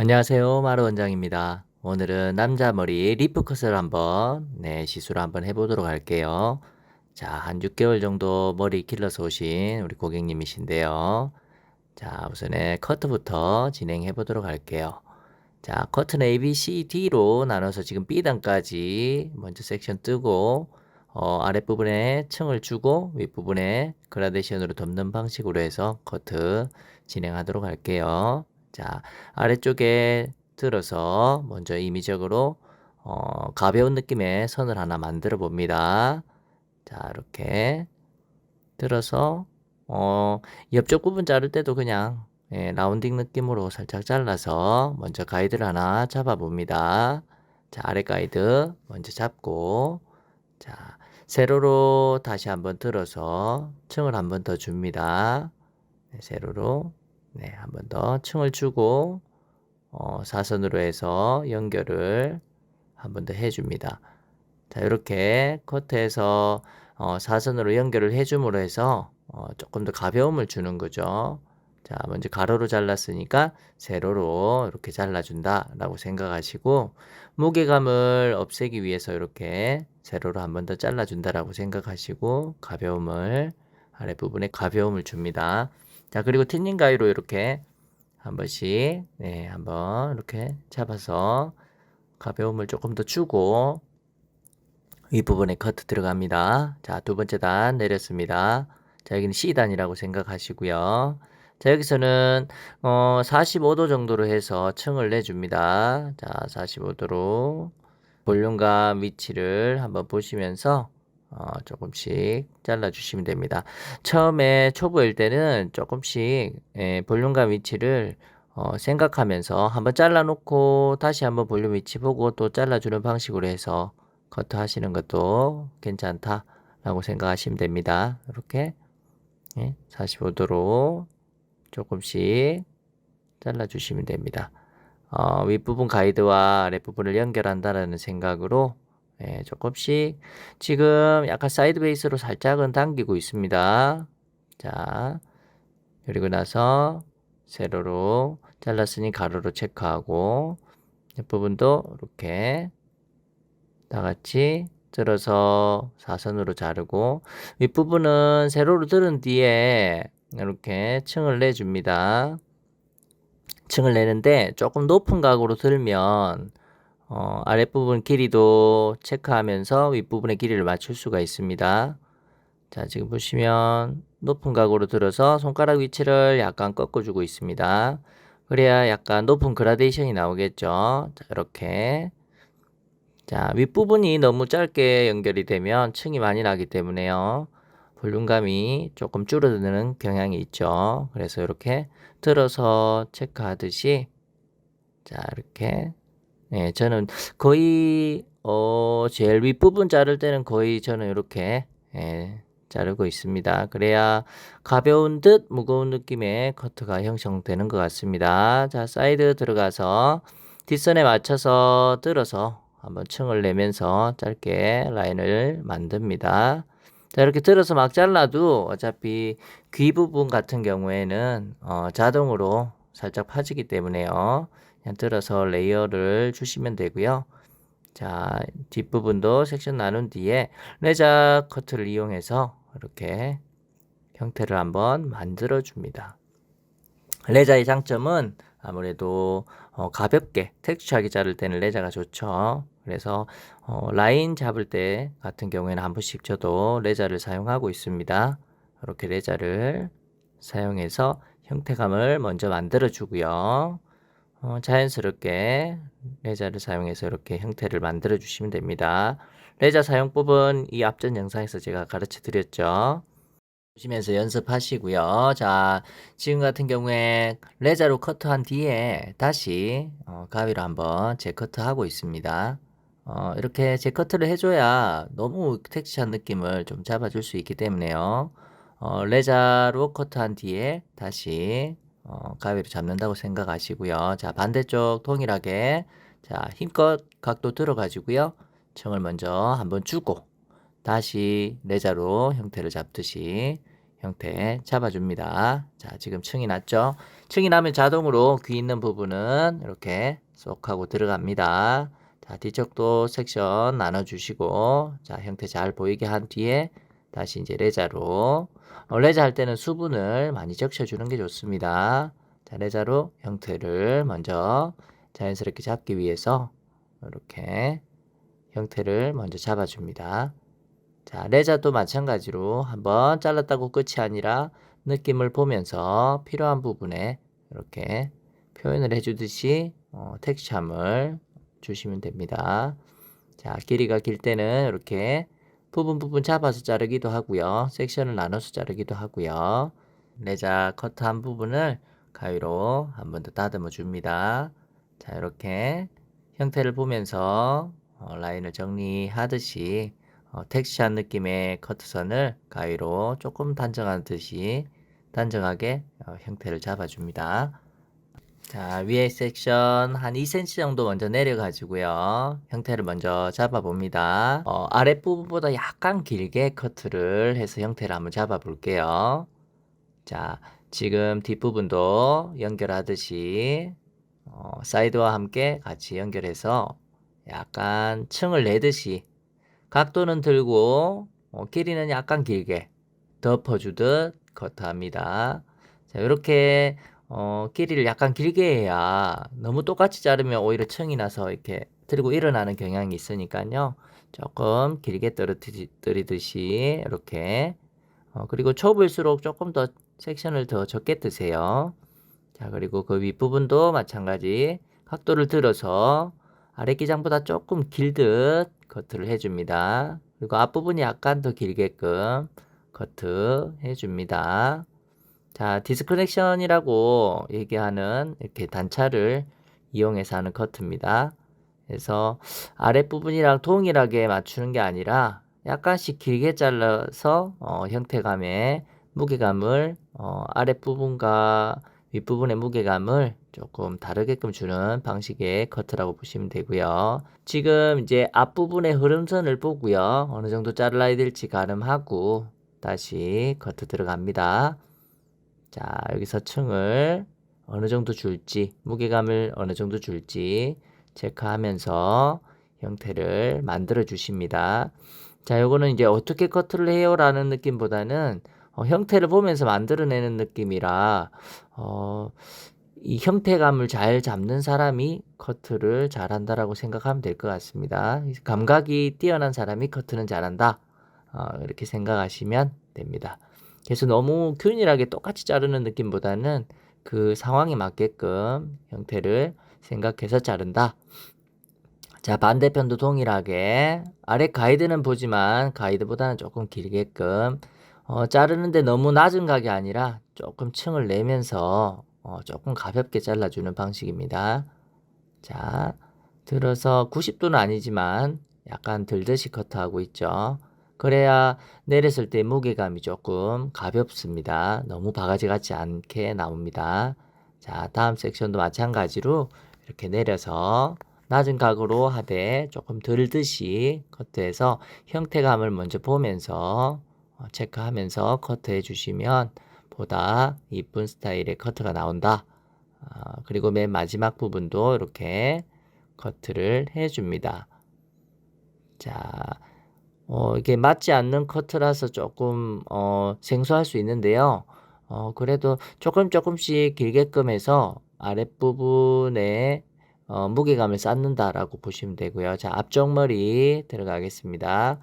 안녕하세요. 마루 원장입니다. 오늘은 남자 머리 리프 컷을 한번, 네, 시술을 한번 해보도록 할게요. 자, 한 6개월 정도 머리 길러서 오신 우리 고객님이신데요. 자, 우선에 커트부터 진행해 보도록 할게요. 자, 커트는 A, B, C, D로 나눠서 지금 B단까지 먼저 섹션 뜨고, 어, 아랫부분에 층을 주고, 윗부분에 그라데이션으로 덮는 방식으로 해서 커트 진행하도록 할게요. 자, 아래쪽에 들어서 먼저 임의적으로 어, 가벼운 느낌의 선을 하나 만들어 봅니다. 자, 이렇게 들어서 어, 옆쪽 부분 자를 때도 그냥 예, 라운딩 느낌으로 살짝 잘라서 먼저 가이드를 하나 잡아 봅니다. 자, 아래 가이드 먼저 잡고 자, 세로로 다시 한번 들어서 층을 한번 더 줍니다. 네, 세로로 네, 한 번 더 층을 주고 어, 사선으로 해서 연결을 한 번 더 해줍니다. 자, 이렇게 커트해서 어, 사선으로 연결을 해줌으로 해서 어, 조금 더 가벼움을 주는 거죠. 자, 먼저 가로로 잘랐으니까 세로로 이렇게 잘라준다 라고 생각하시고 무게감을 없애기 위해서 이렇게 세로로 한 번 더 잘라준다 라고 생각하시고 가벼움을 아랫부분에 가벼움을 줍니다. 자, 그리고 틴닝 가위로 이렇게 한 번씩, 네, 한번 이렇게 잡아서 가벼움을 조금 더 주고 윗부분에 커트 들어갑니다. 자, 두 번째 단 내렸습니다. 자, 여기는 C단이라고 생각하시고요. 자, 여기서는 어, 45도 정도로 해서 층을 내줍니다. 자, 45도로 볼륨감 위치를 한번 보시면서 어, 조금씩 잘라주시면 됩니다. 처음에 초보일 때는 조금씩 예, 볼륨감 위치를 어, 생각하면서 한번 잘라놓고 다시 한번 볼륨 위치 보고 또 잘라주는 방식으로 해서 커트 하시는 것도 괜찮다라고 생각하시면 됩니다. 이렇게 예, 45도로 조금씩 잘라주시면 됩니다. 어, 윗부분 가이드와 아랫부분을 연결한다는 생각으로 예, 조금씩 지금 약간 사이드 베이스로 살짝은 당기고 있습니다. 자, 그리고 나서 세로로 잘랐으니 가로로 체크하고 옆부분도 이렇게 다 같이 들어서 사선으로 자르고 윗부분은 세로로 들은 뒤에 이렇게 층을 내줍니다. 층을 내는데 조금 높은 각으로 들면 어, 아랫부분 길이도 체크하면서 윗부분의 길이를 맞출 수가 있습니다. 자, 지금 보시면 높은 각으로 들어서 손가락 위치를 약간 꺾어주고 있습니다. 그래야 약간 높은 그라데이션이 나오겠죠. 자, 이렇게. 자, 윗부분이 너무 짧게 연결이 되면 층이 많이 나기 때문에요. 볼륨감이 조금 줄어드는 경향이 있죠. 그래서 이렇게 들어서 체크하듯이 자, 이렇게 예, 저는 거의 어 제일 윗부분 자를 때는 거의 저는 이렇게 예, 자르고 있습니다. 그래야 가벼운 듯 무거운 느낌의 커트가 형성되는 것 같습니다. 자, 사이드 들어가서 뒷선에 맞춰서 들어서 한번 층을 내면서 짧게 라인을 만듭니다. 자, 이렇게 들어서 막 잘라도 어차피 귀 부분 같은 경우에는 어, 자동으로 살짝 파지기 때문에요. 그냥 들어서 레이어를 주시면 되고요. 자, 뒷부분도 섹션 나눈 뒤에 레자 커트를 이용해서 이렇게 형태를 한번 만들어 줍니다. 레자의 장점은 아무래도 어, 가볍게 텍스처하게 자를 때는 레자가 좋죠. 그래서 어, 라인 잡을 때 같은 경우에는 한 번씩 저도 레자를 사용하고 있습니다. 이렇게 레자를 사용해서 형태감을 먼저 만들어 주고요. 어, 자연스럽게 레자를 사용해서 이렇게 형태를 만들어 주시면 됩니다. 레자 사용법은 이 앞전 영상에서 제가 가르쳐 드렸죠. 보시면서 연습하시고요. 자, 지금 같은 경우에 레자로 커트한 뒤에 다시 어, 가위로 한번 재커트 하고 있습니다. 어, 이렇게 재커트를 해줘야 너무 텍스처한 느낌을 좀 잡아줄 수 있기 때문에요. 어, 레자로 커트한 뒤에 다시 어, 가위로 잡는다고 생각하시고요. 자, 반대쪽 동일하게 자, 힘껏 각도 들어가지고요. 층을 먼저 한번 주고 다시 레자로 형태를 잡듯이 형태 잡아줍니다. 자, 지금 층이 났죠? 층이 나면 자동으로 귀 있는 부분은 이렇게 쏙 하고 들어갑니다. 자, 뒤쪽도 섹션 나눠주시고, 자, 형태 잘 보이게 한 뒤에 다시 이제 레자로, 어, 레자 할 때는 수분을 많이 적셔주는 게 좋습니다. 자, 레자로 형태를 먼저 자연스럽게 잡기 위해서 이렇게 형태를 먼저 잡아줍니다. 자, 레자도 마찬가지로 한번 잘랐다고 끝이 아니라 느낌을 보면서 필요한 부분에 이렇게 표현을 해주듯이 어, 텍스처함을 주시면 됩니다. 자, 길이가 길 때는 이렇게 부분 부분 잡아서 자르기도 하고요. 섹션을 나눠서 자르기도 하고요. 레자 커트한 부분을 가위로 한 번 더 다듬어 줍니다. 자, 이렇게 형태를 보면서 어, 라인을 정리하듯이 어, 텍스처한 느낌의 커트선을 가위로 조금 단정하듯이 단정하게 어, 형태를 잡아줍니다. 자, 위에 섹션 한 2cm 정도 먼저 내려가지고요. 형태를 먼저 잡아봅니다. 어, 아랫부분보다 약간 길게 커트를 해서 형태를 한번 잡아볼게요. 자, 지금 뒷부분도 연결하듯이 어, 사이드와 함께 같이 연결해서 약간 층을 내듯이 각도는 들고 어, 길이는 약간 길게 덮어주듯 커트합니다. 자, 이렇게 어, 길이를 약간 길게 해야 너무 똑같이 자르면 오히려 층이 나서 이렇게 들고 일어나는 경향이 있으니까요. 조금 길게 떨어뜨리듯이 이렇게 어, 그리고 좁을수록 조금 더 섹션을 더 적게 뜨세요. 자, 그리고 그 윗부분도 마찬가지 각도를 들어서 아랫기장보다 조금 길듯 커트를 해줍니다. 그리고 앞부분이 약간 더 길게끔 커트 해줍니다. 자, 디스커넥션이라고 얘기하는 이렇게 단차를 이용해서 하는 커트입니다. 그래서 아랫부분이랑 동일하게 맞추는 게 아니라 약간씩 길게 잘라서 어, 형태감의 무게감을 어, 아랫부분과 윗부분의 무게감을 조금 다르게끔 주는 방식의 커트라고 보시면 되고요. 지금 이제 앞부분의 흐름선을 보고요. 어느 정도 잘라야 될지 가름하고 다시 커트 들어갑니다. 자, 여기서 층을 어느 정도 줄지, 무게감을 어느 정도 줄지 체크하면서 형태를 만들어 주십니다. 자, 요거는 이제 어떻게 커트를 해요? 라는 느낌보다는 어, 형태를 보면서 만들어내는 느낌이라, 어, 이 형태감을 잘 잡는 사람이 커트를 잘한다라고 생각하면 될 것 같습니다. 감각이 뛰어난 사람이 커트는 잘한다. 어, 이렇게 생각하시면 됩니다. 그래서 너무 균일하게 똑같이 자르는 느낌보다는 그 상황에 맞게끔 형태를 생각해서 자른다. 자, 반대편도 동일하게 아래 가이드는 보지만 가이드보다는 조금 길게끔 어, 자르는데 너무 낮은 각이 아니라 조금 층을 내면서 어, 조금 가볍게 잘라주는 방식입니다. 자, 들어서 90도는 아니지만 약간 들듯이 커트하고 있죠. 그래야 내렸을 때 무게감이 조금 가볍습니다. 너무 바가지 같지 않게 나옵니다. 자, 다음 섹션도 마찬가지로 이렇게 내려서 낮은 각으로 하되 조금 들듯이 커트해서 형태감을 먼저 보면서 어, 체크하면서 커트해 주시면 보다 이쁜 스타일의 커트가 나온다. 어, 그리고 맨 마지막 부분도 이렇게 커트를 해 줍니다. 자, 어, 이게 맞지 않는 커트라서 조금 어, 생소할 수 있는데요. 어, 그래도 조금 조금씩 길게끔 해서 아랫부분에 어, 무게감을 쌓는다라고 보시면 되고요. 자, 앞쪽 머리 들어가겠습니다.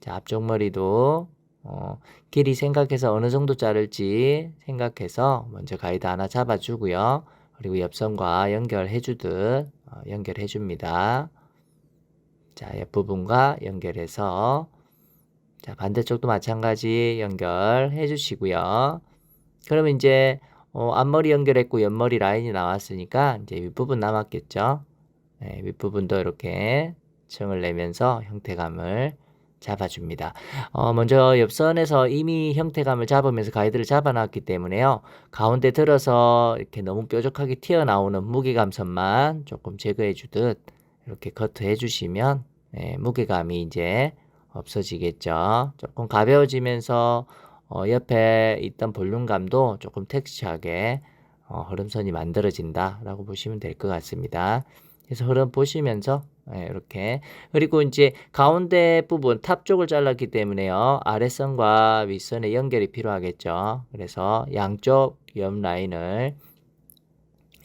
자, 앞쪽 머리도 어, 길이 생각해서 어느 정도 자를지 생각해서 먼저 가이드 하나 잡아주고요. 그리고 옆선과 연결해 주듯 어, 연결해 줍니다. 자, 옆부분과 연결해서 자, 반대쪽도 마찬가지 연결해 주시고요. 그러면 이제 어, 앞머리 연결했고 옆머리 라인이 나왔으니까 이제 윗부분 남았겠죠. 네, 윗부분도 이렇게 층을 내면서 형태감을 잡아줍니다. 어, 먼저 옆선에서 이미 형태감을 잡으면서 가이드를 잡아놨기 때문에요. 가운데 들어서 이렇게 너무 뾰족하게 튀어나오는 무게감선만 조금 제거해 주듯 이렇게 커트 해 주시면 예, 무게감이 이제 없어지겠죠. 조금 가벼워지면서 어, 옆에 있던 볼륨감도 조금 텍스처하게 어, 흐름선이 만들어진다라고 보시면 될 것 같습니다. 그래서 흐름 보시면서 예, 이렇게 그리고 이제 가운데 부분 탑 쪽을 잘랐기 때문에요 아래선과 윗선의 연결이 필요하겠죠 그래서 양쪽 옆 라인을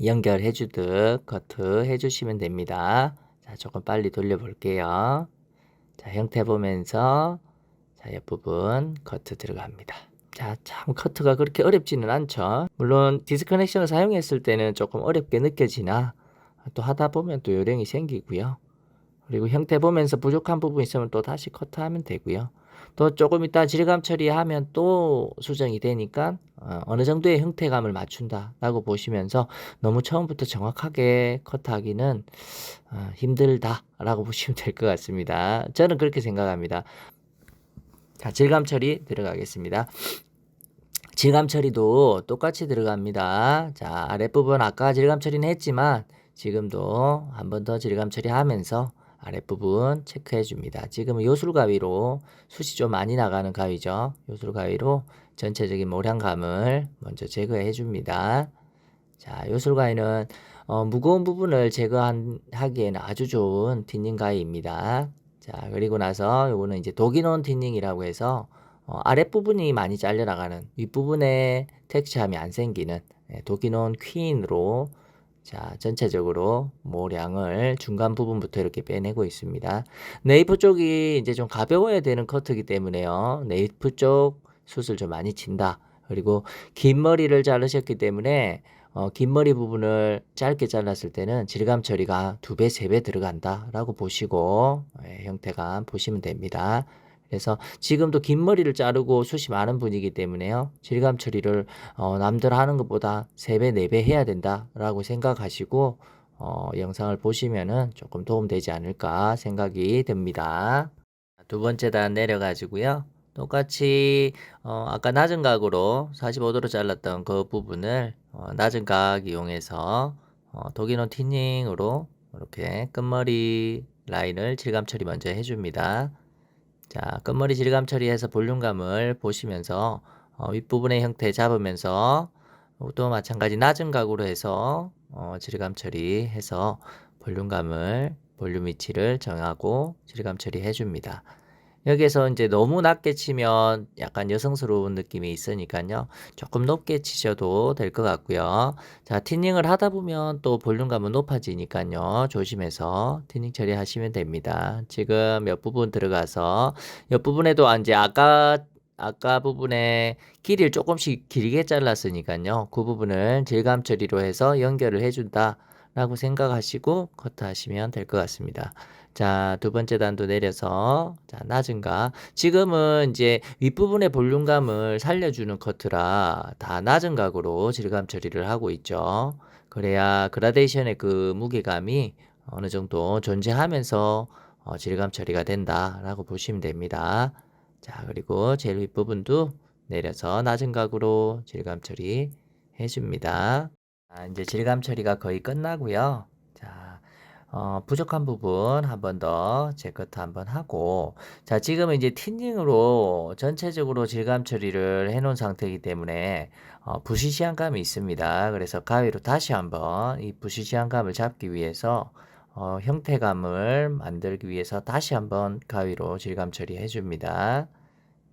연결해 주듯 커트 해 주시면 됩니다 자 조금 빨리 돌려 볼게요 자 형태 보면서 자 옆부분 커트 들어갑니다 자, 참 커트가 그렇게 어렵지는 않죠. 물론 디스커넥션을 사용했을 때는 조금 어렵게 느껴지나 또 하다 보면 또 요령이 생기고요. 그리고 형태 보면서 부족한 부분 있으면 또 다시 커트하면 되고요. 또 조금 이따 질감 처리하면 또 수정이 되니까 어, 느 정도의 형태감을 맞춘다라고 보시면서 너무 처음부터 정확하게 커트하기는 어, 힘들다라고 보시면 될 것 같습니다. 저는 그렇게 생각합니다. 자, 질감 처리 들어가겠습니다. 질감 처리도 똑같이 들어갑니다. 자, 아랫부분 아까 질감 처리는 했지만 지금도 한 번 더 질감 처리하면서 아랫부분 체크해 줍니다. 지금은 요술 가위로 숱이 좀 많이 나가는 가위죠. 요술 가위로 전체적인 모량감을 먼저 제거해 줍니다. 자, 요술 가위는 어, 무거운 부분을 제거하기에는 아주 좋은 틴닝 가위입니다. 자, 그리고 나서 요거는 이제 독이논 틴닝이라고 해서 어, 아랫부분이 많이 잘려나가는 윗부분에 텍스처함이 안 생기는 예, 독이논 퀸으로 자, 전체적으로 모량을 중간 부분부터 이렇게 빼내고 있습니다. 네이프 쪽이 이제 좀 가벼워야 되는 커트이기 때문에요. 네이프 쪽 숱을 좀 많이 친다. 그리고 긴 머리를 자르셨기 때문에 어, 긴 머리 부분을 짧게 잘랐을 때는 질감 처리가 두 배, 세 배 들어간다라고 보시고 예, 형태감 보시면 됩니다. 그래서 지금도 긴 머리를 자르고 숱이 많은 분이기 때문에요. 질감 처리를 어, 남들 하는 것보다 3배, 4배 해야 된다라고 생각하시고 어, 영상을 보시면은 조금 도움되지 않을까 생각이 듭니다. 두 번째 단 내려가지고요. 똑같이 어, 아까 낮은 각으로 45도로 잘랐던 그 부분을 어, 낮은 각 이용해서 어, 독일론 티닝으로 이렇게 끝머리 라인을 질감 처리 먼저 해줍니다. 자, 끝머리 질감 처리해서 볼륨감을 보시면서 어, 윗부분의 형태 잡으면서 또 마찬가지 낮은 각으로 해서 어, 질감 처리해서 볼륨감을 볼륨 위치를 정하고 질감 처리해 줍니다. 여기에서 이제 너무 낮게 치면 약간 여성스러운 느낌이 있으니까요. 조금 높게 치셔도 될 것 같고요. 자, 티닝을 하다 보면 또 볼륨감은 높아지니까요. 조심해서 티닝 처리하시면 됩니다. 지금 옆부분 들어가서 옆 부분에도 이제 아까 아까 부분에 길이를 조금씩 길게 잘랐으니까요. 그 부분을 질감 처리로 해서 연결을 해준다. 라고 생각하시고 커트하시면 될 것 같습니다. 자, 두 번째 단도 내려서 자, 낮은 각. 지금은 이제 윗부분의 볼륨감을 살려주는 커트라 다 낮은 각으로 질감 처리를 하고 있죠. 그래야 그라데이션의 그 무게감이 어느 정도 존재하면서 어, 질감 처리가 된다라고 보시면 됩니다. 자, 그리고 제일 윗부분도 내려서 낮은 각으로 질감 처리 해줍니다. 아, 이제 질감 처리가 거의 끝나고요. 자, 어, 부족한 부분 한 번더 재커트 한번 하고 자 지금은 이제 틴닝으로 전체적으로 질감 처리를 해 놓은 상태이기 때문에 어, 부시시한 감이 있습니다. 그래서 가위로 다시 한번 이 부시시한 감을 잡기 위해서 어, 형태감을 만들기 위해서 다시 한번 가위로 질감 처리해 줍니다.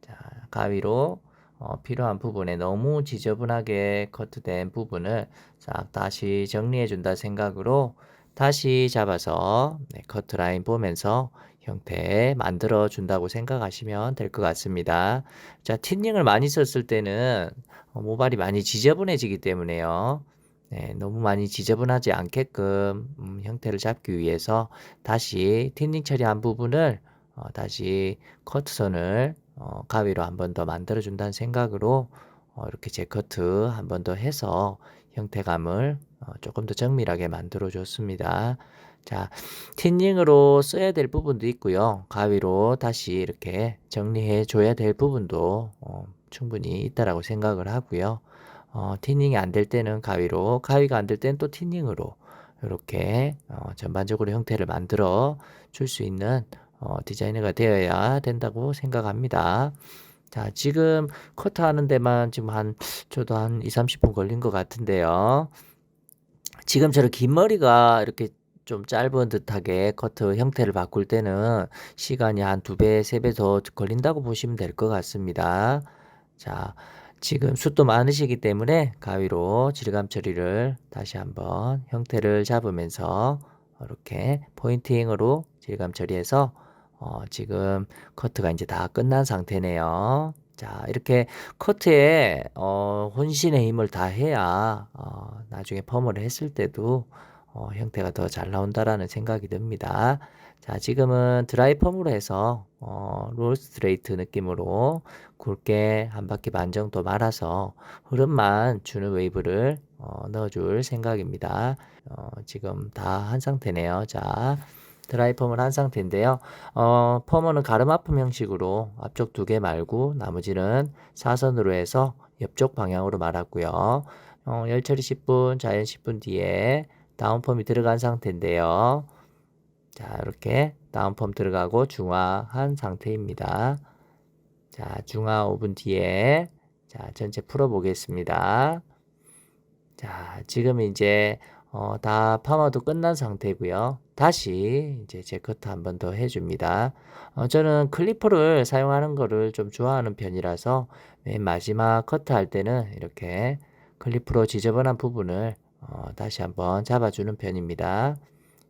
자, 가위로 어, 필요한 부분에 너무 지저분하게 커트된 부분을 싹 다시 정리해 준다 생각으로 다시 잡아서 네, 커트 라인 보면서 형태 만들어 준다고 생각하시면 될 것 같습니다. 자, 틴닝을 많이 썼을 때는 어, 모발이 많이 지저분해지기 때문에요. 네, 너무 많이 지저분하지 않게끔 음, 형태를 잡기 위해서 다시 틴닝 처리한 부분을 어, 다시 커트선을 어, 가위로 한 번 더 만들어 준다는 생각으로 어, 이렇게 재커트 한 번 더 해서 형태감을 어, 조금 더 정밀하게 만들어 줬습니다. 자, 틴닝으로 써야 될 부분도 있고요. 가위로 다시 이렇게 정리해 줘야 될 부분도 어, 충분히 있다라고 생각을 하고요. 어, 티닝이 안 될 때는 가위로, 가위가 안 될 때는 또 티닝으로 이렇게 어, 전반적으로 형태를 만들어 줄 수 있는 어, 디자이너가 되어야 된다고 생각합니다. 자, 지금 커트 하는 데만 지금 한 저도 한 2-30분 걸린 것 같은데요. 지금처럼 긴 머리가 이렇게 좀 짧은 듯하게 커트 형태를 바꿀 때는 시간이 한 2배, 3배 더 걸린다고 보시면 될 것 같습니다. 자, 지금 숱도 많으시기 때문에 가위로 질감 처리를 다시 한번 형태를 잡으면서 이렇게 포인팅으로 질감 처리해서 어, 지금 커트가 이제 다 끝난 상태네요. 자, 이렇게 커트에 어, 혼신의 힘을 다 해야 어, 나중에 펌을 했을 때도 어, 형태가 더 잘 나온다라는 생각이 듭니다. 자, 지금은 드라이 펌으로 해서 어, 롤 스트레이트 느낌으로 굵게 한 바퀴 반 정도 말아서 흐름만 주는 웨이브를 어, 넣어줄 생각입니다. 어, 지금 다 한 상태네요. 자, 드라이 펌을 한 상태인데요. 어, 펌은 가르마품 형식으로 앞쪽 두 개 말고 나머지는 사선으로 해서 옆쪽 방향으로 말았고요. 어, 열 처리 10분, 자연 10분 뒤에 다운 펌이 들어간 상태인데요. 자, 이렇게 다운 펌 들어가고 중화한 상태입니다. 자, 중화 5분 뒤에 자, 전체 풀어 보겠습니다. 자, 지금 이제 어, 다 파마도 끝난 상태고요. 다시 이제 제 커트 한 번 더 해줍니다. 어, 저는 클리퍼를 사용하는 거를 좀 좋아하는 편이라서 맨 마지막 커트 할 때는 이렇게 클리퍼로 지저분한 부분을 어, 다시 한번 잡아주는 편입니다.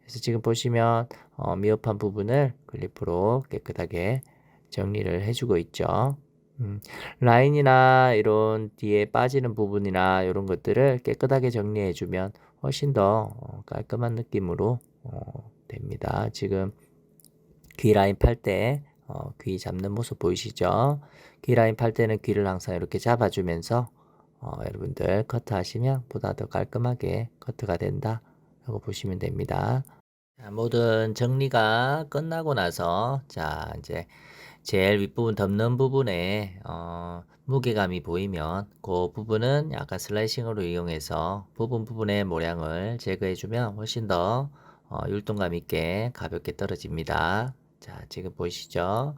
그래서 지금 보시면 어, 미흡한 부분을 클리프로 깨끗하게 정리를 해주고 있죠. 음, 라인이나 이런 뒤에 빠지는 부분이나 이런 것들을 깨끗하게 정리해주면 훨씬 더 어, 깔끔한 느낌으로 어, 됩니다. 지금 귀 라인 팔때 어, 귀 잡는 모습 보이시죠? 귀 라인 팔 때는 귀를 항상 이렇게 잡아주면서 어, 여러분들 커트 하시면 보다 더 깔끔하게 커트가 된다 라고 보시면 됩니다. 자, 모든 정리가 끝나고 나서 자 이제 제일 윗부분 덮는 부분에 어, 무게감이 보이면 그 부분은 약간 슬라이싱으로 이용해서 부분 부분의 모양을 제거해주면 훨씬 더 어, 율동감 있게 가볍게 떨어집니다. 자 지금 보이시죠?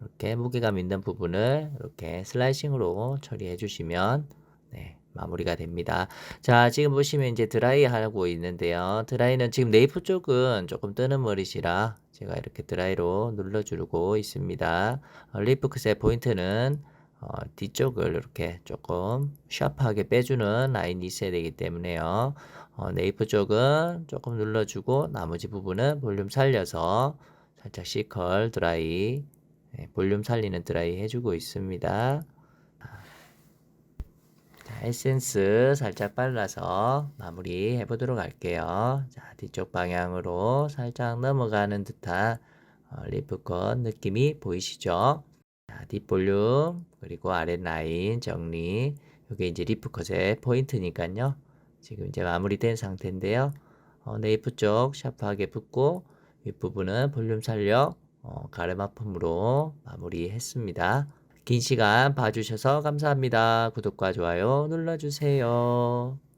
이렇게 무게감 있는 부분을 이렇게 슬라이싱으로 처리해 주시면 네, 마무리가 됩니다. 자, 지금 보시면 이제 드라이 하고 있는데요. 드라이는 지금 네이프 쪽은 조금 뜨는 머리시라 제가 이렇게 드라이로 눌러주고 있습니다. 어, 리프 컷의 포인트는 어, 뒤쪽을 이렇게 조금 샤프하게 빼주는 라인이 있어야 되기 때문에요. 어, 네이프 쪽은 조금 눌러주고 나머지 부분은 볼륨 살려서 살짝 C컬 드라이 네, 볼륨 살리는 드라이 해주고 있습니다. 자, 에센스 살짝 발라서 마무리 해보도록 할게요. 자, 뒤쪽 방향으로 살짝 넘어가는 듯한 어, 리프컷 느낌이 보이시죠? 자, 뒷볼륨 그리고 아랫라인 정리 이게 이제 리프컷의 포인트니까요. 지금 이제 마무리된 상태인데요. 어, 네이프 쪽 샤프하게 붓고 윗부분은 볼륨 살려 어, 가르마품으로 마무리했습니다. 긴 시간 봐주셔서 감사합니다. 구독과 좋아요 눌러주세요.